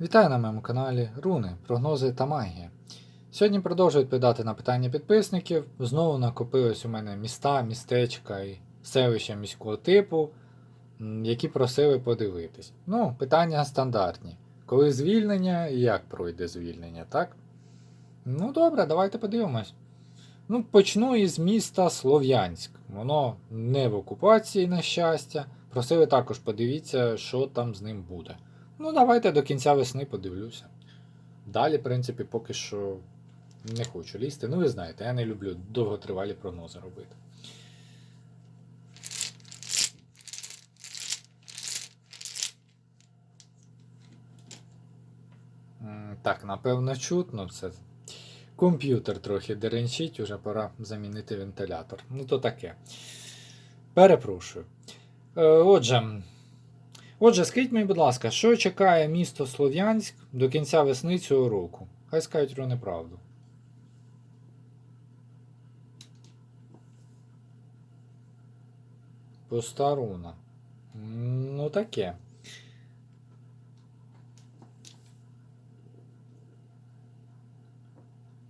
Вітаю на моєму каналі Руни, прогнози та магія. Сьогодні продовжую відповідати на питання підписників. Знову накопились у мене міста, містечка і селища міського типу, які просили подивитись. Ну, питання стандартні. Коли звільнення і як пройде звільнення, так? Ну добре, давайте подивимось. Ну, почну із міста Слов'янськ. Воно не в окупації, на щастя. Просили також подивіться, що там з ним буде. Ну, давайте до кінця весни подивлюся. Далі, в принципі, поки що не хочу лізти. Ну, ви знаєте, я не люблю довготривалі прогнози робити. Так, напевно, чутно це. Комп'ютер трохи деренчить, уже пора замінити вентилятор. Ну, то таке. Перепрошую. Е, Отже, Отже, скажіть мені, будь ласка, що чекає місто Слов'янськ до кінця весни цього року? Хай скажуть про неправду. М, Ну таке.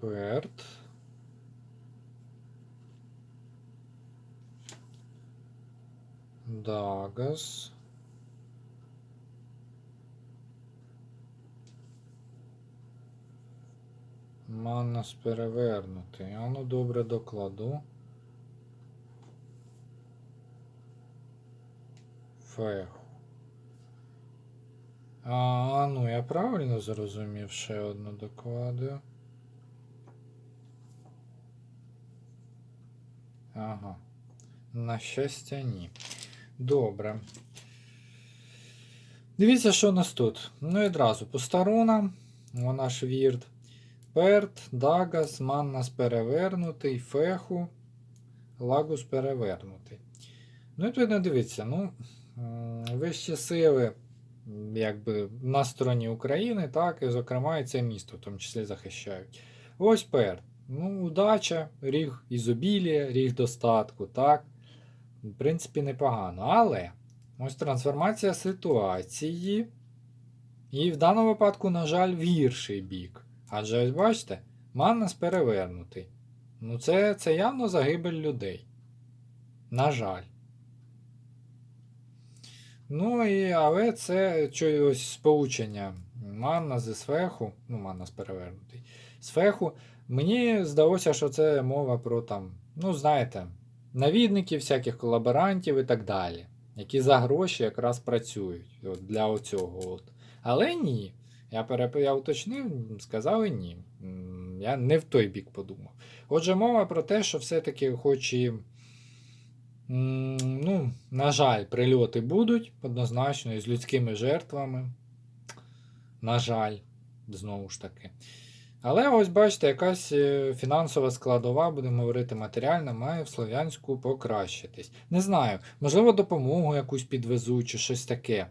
Перт. Дагас. Маннас перевернутий. А ну добре докладу. Феху. А, ну я правильно зрозумів ще одну докладую. Ага. На щастя, ні. Добре. Дивіться, що у нас тут. Ну і одразу постарона, вона ж вірт. Перт, Дагас, Маннас перевернутий, Феху, Лагус перевернутий. Ну, і відповідно, дивіться, ну, вищі сили якби, на стороні України, так, і, зокрема, і це місто в тому числі захищають. Ось Перт. Ну, удача, ріг ізобілія, ріг достатку, так. В принципі, непогано. Але ось трансформація ситуації. І в даному випадку, на жаль, в гірший бік. Адже ось бачите, Маннас перевернутий. Ну, це, це явно загибель людей. На жаль. Ну і але це чогось сполучення Манна зі Сфеху, ну, Маннас перевернутий. Сфеху. Мені здалося, що це мова про там, ну, знаєте, навідників, всяких колаборантів і так далі, які за гроші якраз працюють от, для оцього. От. Але ні. Я переп... я уточнив, сказали ні. Я не в той бік подумав. Отже, мова про те, що все-таки, хоч і, ну, на жаль, прильоти будуть однозначно і з людськими жертвами. На жаль, знову ж таки. Але ось бачите, якась е, фінансова складова, будемо говорити, матеріальна, має в Слов'янську покращитись. Не знаю, можливо, допомогу якусь підвезуть чи щось таке.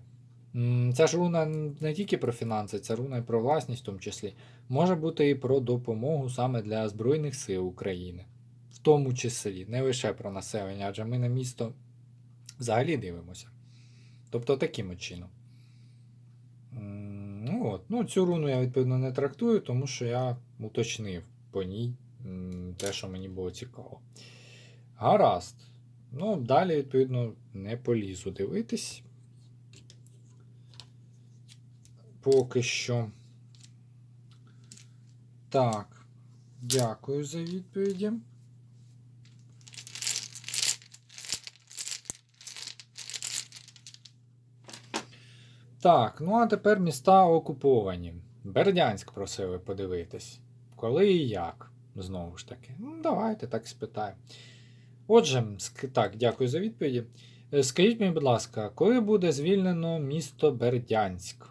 Ця ж руна не тільки про фінанси, це руна і про власність в тому числі. Може бути і про допомогу саме для Збройних сил України. В тому числі, не лише про населення, адже ми на місто взагалі дивимося. Тобто таким чином. Ну, от. ну, цю руну я відповідно не трактую, тому що я уточнив по ній те, що мені було цікаво. Гаразд. Ну, далі, відповідно, не полізу дивитись. Поки що. Так. Дякую за відповіді. Так, ну а тепер міста окуповані. Бердянськ просили подивитись. Коли і як? Знову ж таки. Ну, давайте так спитаю. Отже, так, дякую за відповіді. Е, Скажіть мені, будь ласка, коли буде звільнено місто Бердянськ?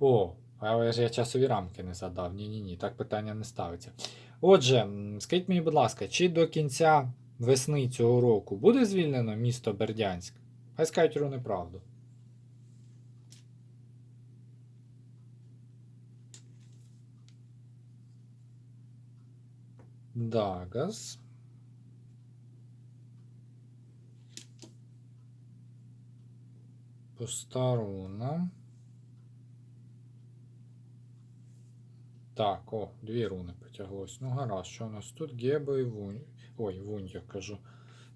О, але ж я часові рамки не задав. Ні-ні ні, так питання не ставиться. Отже, скажіть мені, будь ласка, чи до кінця весни цього року буде звільнено місто Бердянськ? Хай скажуть ру неправду. Дагас. Постаруна. Так, о, дві руни потяглось. Ну, гаразд, що у нас тут? Гебо і Вунь. Ой, Вунь, я кажу.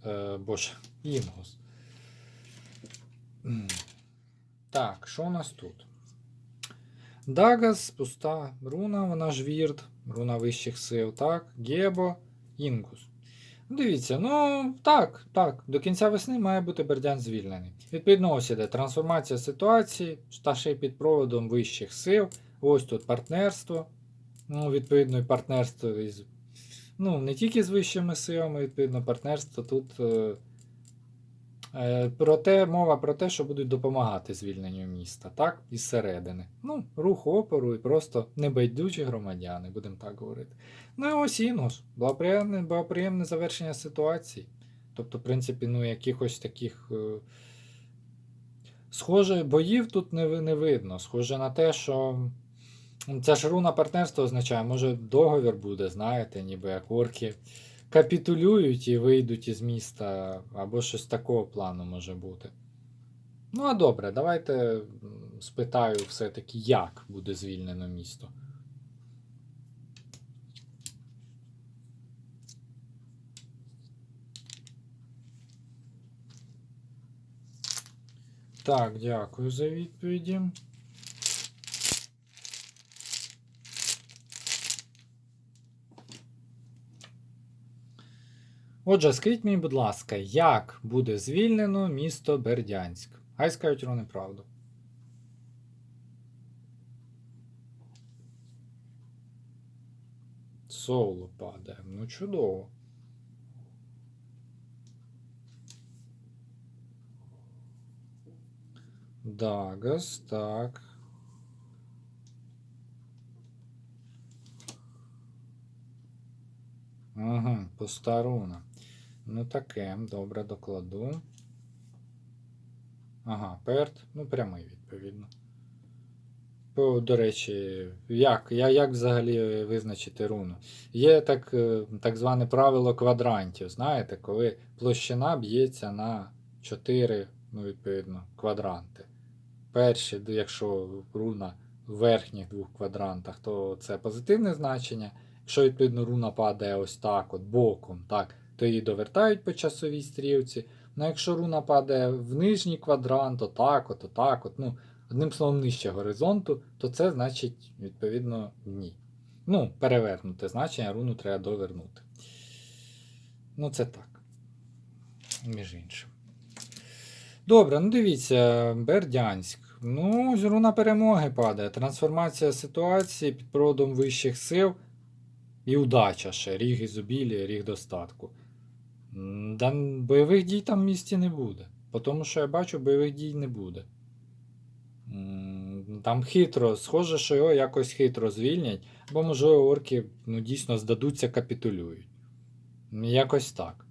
Е, боже, Інгус. Так, що у нас тут? Дагас, пуста руна, вона ж вірд, руна вищих сил, так. Гебо, Інгус. Дивіться, ну так, так. До кінця весни має бути Бердян звільнений. Відповідно, ось іде трансформація ситуації, та ще й під проводом вищих сил. Ось тут партнерство. Ну, відповідно, і партнерство із. Ну, не тільки з вищими силами, відповідно, партнерство тут. Е, е, про те, мова про те, що будуть допомагати звільненню міста, так? Із середини. Ну, рух опору і просто небайдужі громадяни, будемо так говорити. Ну і ось Інгус. Благоприємне, благоприємне завершення ситуації. Тобто, в принципі, ну, якихось таких. Е... Схоже, боїв тут не, не видно. Схоже на те, що. Ця ж руна партнерства означає, може договір буде, знаєте, ніби як орки капітулюють і вийдуть із міста, або щось такого плану може бути. Ну, а добре, давайте спитаю все-таки, як буде звільнено місто. Так, дякую за відповіді. Отже, скажіть мені, будь ласка, як буде звільнено місто Бердянськ? Хай скажуть вони правду. Соло падає. Ну, чудово. Дагас, так. Ага, пуста руна. Ну таке, добре, докладу. Ага, перт, ну прямий, відповідно. По, до речі, як, я, як взагалі визначити руну? Є так, е, так зване правило квадрантів, знаєте, коли площина б'ється на 4, ну, відповідно, квадранти. Перші, якщо руна в верхніх двох квадрантах, то це позитивне значення. Якщо, відповідно, руна падає ось так, от боком, так, то її довертають по часовій стрілці. Ну, якщо руна падає в нижній квадрант, отак, от, отак, от, ну, одним словом, нижче горизонту, то це значить, відповідно, ні. Ну, перевернуте значення, руну треба довернути. Ну, це так. Між іншим. Добре, ну дивіться, Бердянськ. Ну, руна перемоги падає. Трансформація ситуації під проводом вищих сил. І удача ще, ріг ізобілія, ріг достатку. Да, бойових дій там в місті не буде. По тому, що я бачу, бойових дій не буде. Там хитро, схоже, що його якось хитро звільнять, або, можливо, орки ну, дійсно здадуться, капітулюють. Якось так.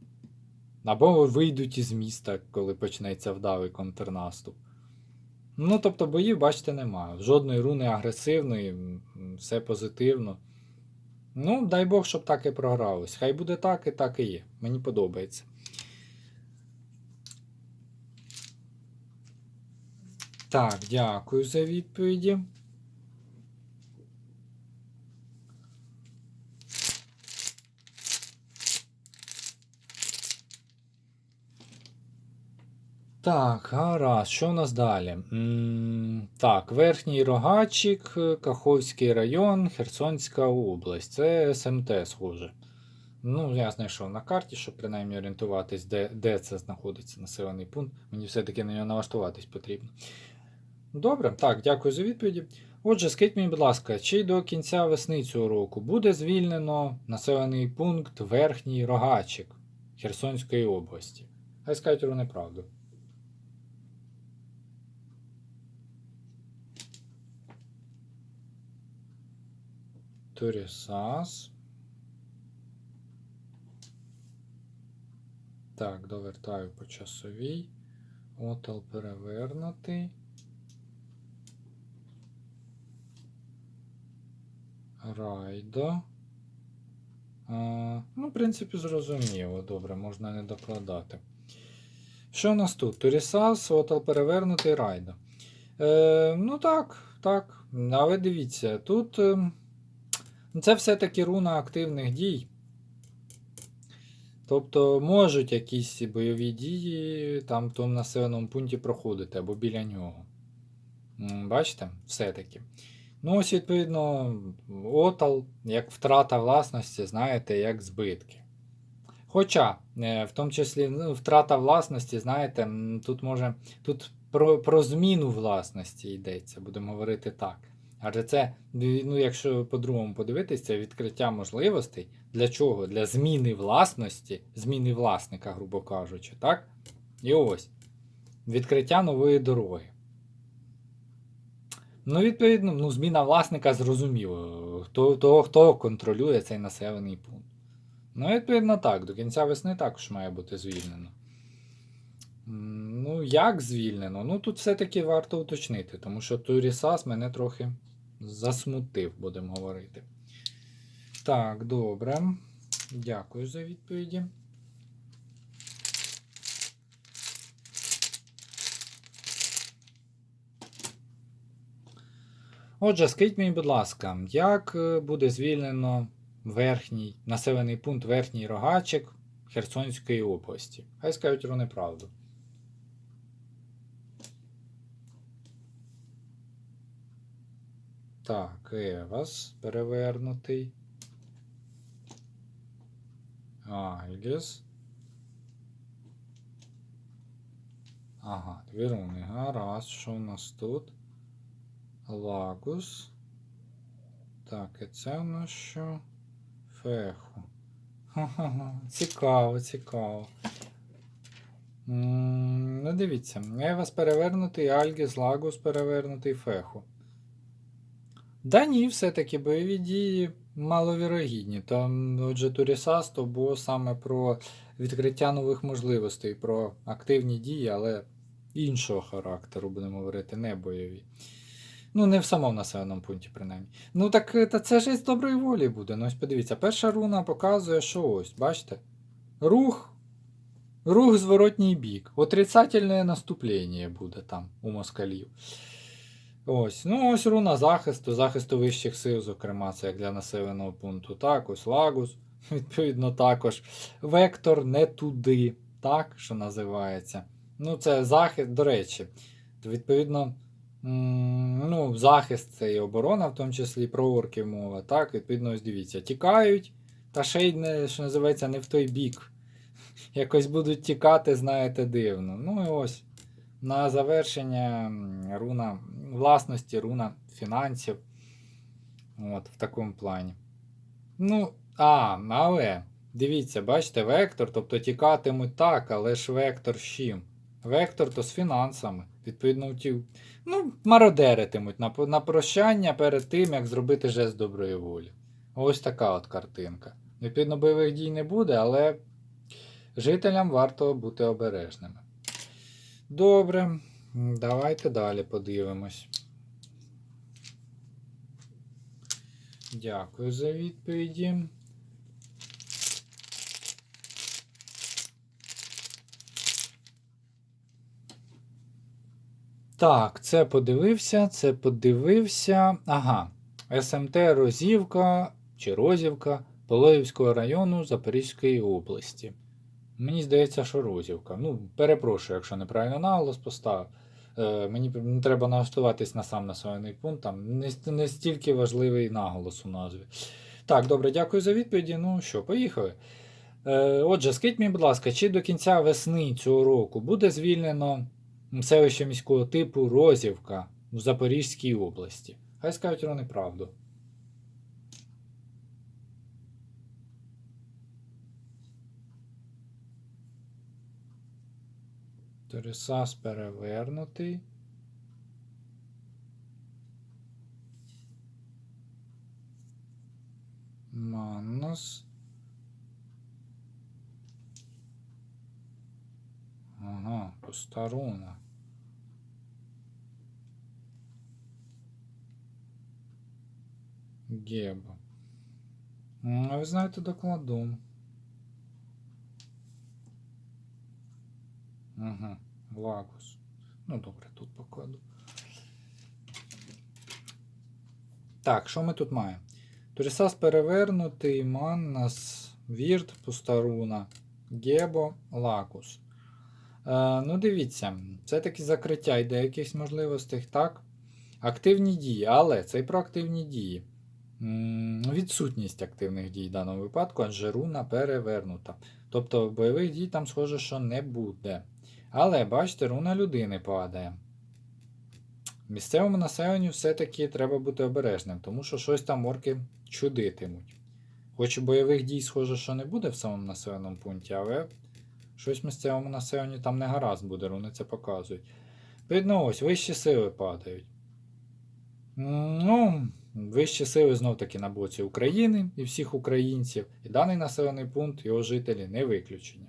Або вийдуть із міста, коли почнеться вдалий контрнаступ. Ну, тобто, боїв, бачите, немає. Жодної руни агресивної, все позитивно. Ну, дай Бог, щоб так і програлось. Хай буде так і так і є. Мені подобається. Так, дякую за відповіді. Так, гаразд, що у нас далі? М, Так, Верхній Рогачик, е, Каховський район, Херсонська область. Це СМТ схоже. Ну, я знайшов на карті, щоб принаймні орієнтуватись, де, де це знаходиться населений пункт. Мені все-таки на нього налаштуватись потрібно. Добре, так, дякую за відповіді. Отже, скажіть мені, будь ласка, чи до кінця весни цього року буде звільнено населений пункт Верхній Рогачик Херсонської області? Хай скажуть вони правду. Турісас. Так, довертаю по часовій. Отел перевернутий. Райдо. Ну, в принципі, зрозуміло. Добре, можна не докладати. Що у нас тут? Турісас, отел перевернутий райдо. Е, ну так, так. Але дивіться, тут. Ну, Це все-таки руна активних дій. Тобто можуть якісь бойові дії там в тому населеному пункті проходити або біля нього. Бачите? Все-таки. Ну, ось, відповідно, отал, як втрата власності, знаєте, як збитки. Хоча, е, в тому числі, ну, втрата власності, знаєте, тут може тут про, про зміну власності йдеться, будемо говорити так. Адже це, ну, якщо по-другому подивитися, відкриття можливостей. Для чого? Для зміни власності, зміни власника, грубо кажучи, так? І ось. Відкриття нової дороги. Ну, відповідно, ну, зміна власника зрозуміло. Хто, того, хто контролює цей населений пункт. Ну, відповідно, так, до кінця весни також має бути звільнено. Ну, як звільнено? Ну, тут все-таки варто уточнити, тому що Турісас мене трохи засмутив, будемо говорити. Так, добре. Дякую за відповіді. Отже, скажіть мені, будь ласка, як е, буде звільнено верхній населений пункт Верхній Рогачик Херсонської області? Хай скажуть вони правду. Так, Евас перевернутий. Айліс. Ага, дві руни. Гаразд, що у нас тут? Лагус. Так, і це у нас що? Феху. Цікаво, цікаво. М, Ну, дивіться, Евас перевернутий, Альгіс, Лагус перевернутий, Феху. Да ні, все-таки бойові дії маловірогідні. Там, отже, Турісас то було саме про відкриття нових можливостей, про активні дії, але іншого характеру, будемо говорити, не бойові. Ну, не в самому населеному пункті, принаймні. Ну, так е, та це ж із доброї волі буде. Ну, ось подивіться, перша руна показує, що ось, бачите? Рух. Рух зворотній бік. Отрицательне наступлення буде там у москалів. Ось, ну ось руна захисту, захисту вищих сил, зокрема, це як для населеного пункту. Так, ось Лагус, відповідно, також. Вектор не туди, так, що називається. Ну, це захист, до речі. Відповідно, ну, захист це і оборона, в тому числі про орків мова. Так, відповідно, ось дивіться, тікають, та ще й не, що називається, не в той бік. Якось будуть тікати, знаєте, дивно. Ну і ось. На завершення руна власності, руна фінансів. От, в такому плані. Ну, а, але дивіться, бачите, вектор, тобто тікатимуть так, але ж вектор з чим? Вектор то з фінансами. Відповідно, ті, ну, мародеритимуть на, на прощання перед тим, як зробити жест доброї волі. Ось така от картинка. Відповідно, бойових дій не буде, але жителям варто бути обережними. Добре, давайте далі подивимось. Дякую за відповіді. Так, це подивився, це подивився. Ага. СМТ Розівка чи Розівка Полоївського району Запорізької області. Мені здається, що Розівка. Ну, перепрошую, якщо неправильно наголос поставив. Е, мені треба налаштуватись на сам населений пункт. Там не, не стільки важливий наголос у назві. Так, добре, дякую за відповіді. Ну що, поїхали. Е, отже, скажіть мені, будь ласка, чи до кінця весни цього року буде звільнено селище міського типу Розівка в Запорізькій області? Хай скажуть вони правду. Торісас перевернутий. Маннос. Ага, пуста руна. Геба. М, А ви знаєте докладу. Угу. Лагус. Ну, добре, тут покладу. Так, що ми тут маємо? Турісас перевернутий, Маннас, Вірт, Пустаруна, Гебо, Лакус. Е, ну, дивіться, все-таки закриття йде якихось можливостей, так? Активні дії, але це і про активні дії. М, Відсутність активних дій в даному випадку, адже руна перевернута. Тобто бойових дій там схоже, що не буде. Але бачите, руна людини падає. Місцевому населенню все-таки треба бути обережним, тому що щось там орки чудитимуть. Хоч і бойових дій, схоже, що не буде в самому населеному пункті, але щось місцевому населенню там не гаразд буде, руни це показують. Видно, ось вищі сили падають. Ну, вищі сили знов таки на боці України і всіх українців, і даний населений пункт, його жителі не виключення.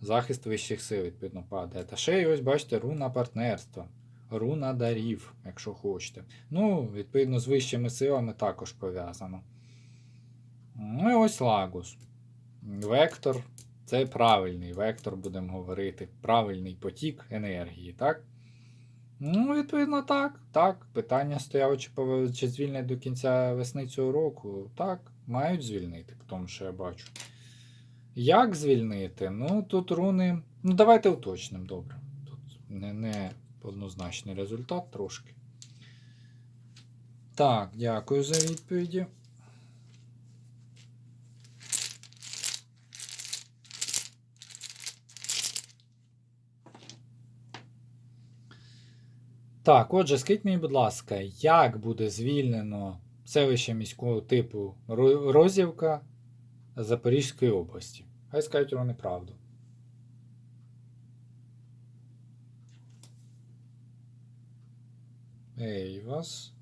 Захист вищих сил, відповідно, падає. Та ще й ось, бачите, руна партнерства, руна дарів, якщо хочете. Ну, відповідно, з вищими силами також пов'язано. Ну і ось Лагус. Вектор це правильний вектор, будемо говорити. Правильний потік енергії, так? Ну, відповідно, так. Так. Питання стояло, чи, чи звільнять до кінця весни цього року. Так, мають звільнити, тому, що я бачу. Як звільнити? Ну, тут руни. Ну, давайте уточнимо, добре. Тут не, не однозначний результат трошки. Так, дякую за відповіді. Так, отже, скажіть мені, будь ласка, як буде звільнено селище міського типу Розівка Запорізької області? Хай скажуть вони правду. Ей, вас.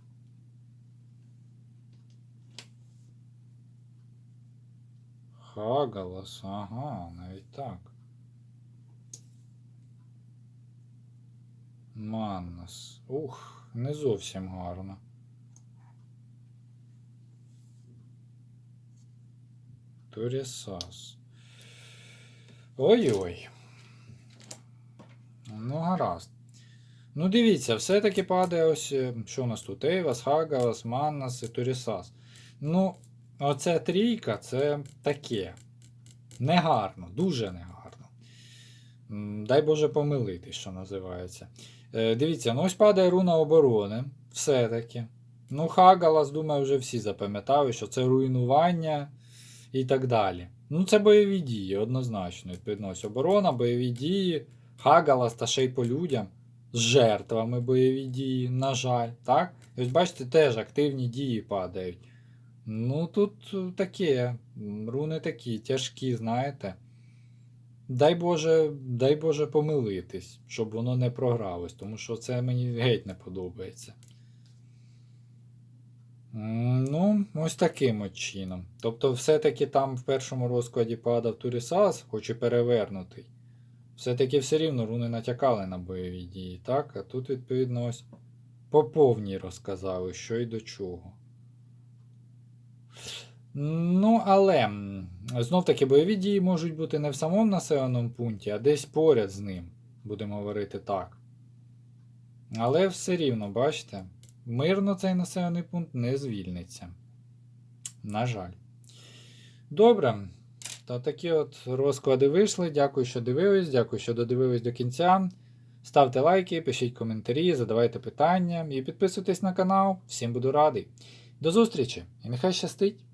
Хагалас, ага, навіть так. Маннас. Ух, не зовсім гарно. Турісас. Ой-ой. Ну, гаразд. Ну, дивіться, все-таки падає ось. е, Що у нас тут? Ейвас, Хагалас, Маннас і Турісас. Ну, оця трійка це таке. Негарно, дуже негарно. Дай Боже помилитись, що називається. Е, дивіться, ну ось падає руна оборони. Все-таки. Ну, Хагалас, думаю, вже всі запам'ятали, що це руйнування і так далі. Ну, це бойові дії, однозначно. Відповідно, оборона, бойові дії, Хагалас та ще й по людям. З жертвами бойові дії, на жаль. так? І ось бачите, теж активні дії падають. Ну, тут таке, руни такі, тяжкі, знаєте. Дай Боже, дай Боже помилитись, щоб воно не програлось, тому що це мені геть не подобається. Ну, ось таким от чином. Тобто, все-таки там в першому розкладі падав Турісас, хоч і перевернутий. Все-таки все рівно руни натякали на бойові дії, так? А тут, відповідно, ось по повній розказали, що й до чого. Ну, але знов таки бойові дії можуть бути не в самому населеному пункті, а десь поряд з ним, будемо говорити так. Але все рівно, бачите, мирно цей населений пункт не звільниться. На жаль. Добре. Та такі от розклади вийшли. Дякую, що дивились. Дякую, що додивились до кінця. Ставте лайки, пишіть коментарі, задавайте питання і підписуйтесь на канал. Всім буду радий. До зустрічі і нехай щастить!